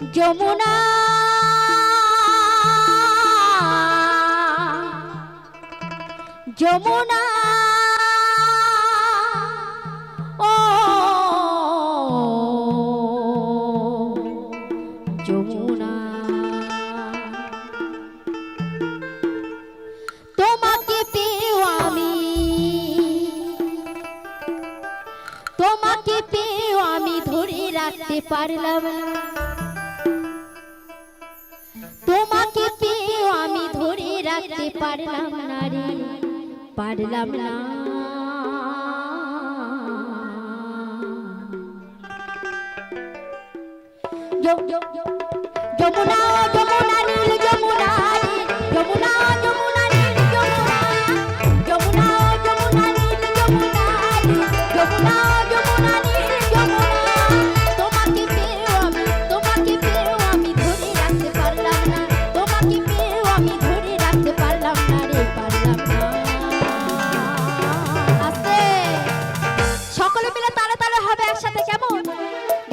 যমুনা। যমুনা। ও তোমাকে পেয়েও আমি। তোমাকে পেয়েও আমি ধরে রাখতে পারলাম না। রাখতে পারলাম না রে পারলাম না। যমুনা যমুনা নীল,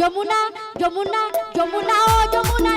যমুনা যমুনা যমুনা ও যমুনা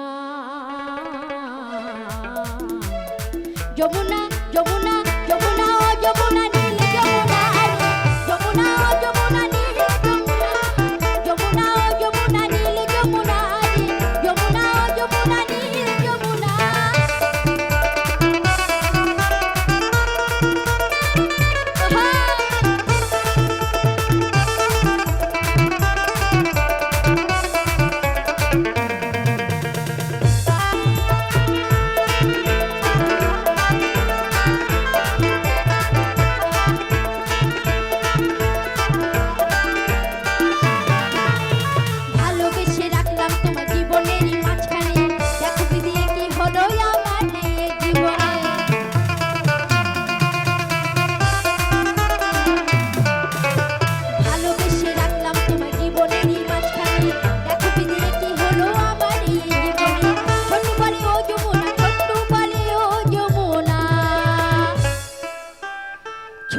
যমুনা যমুনা যমুনা ও যমুনা।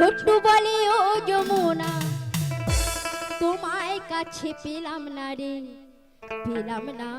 ছোট্ট বলে ও যমুনা তোমায় কাছে পেলাম না রে পেলাম না।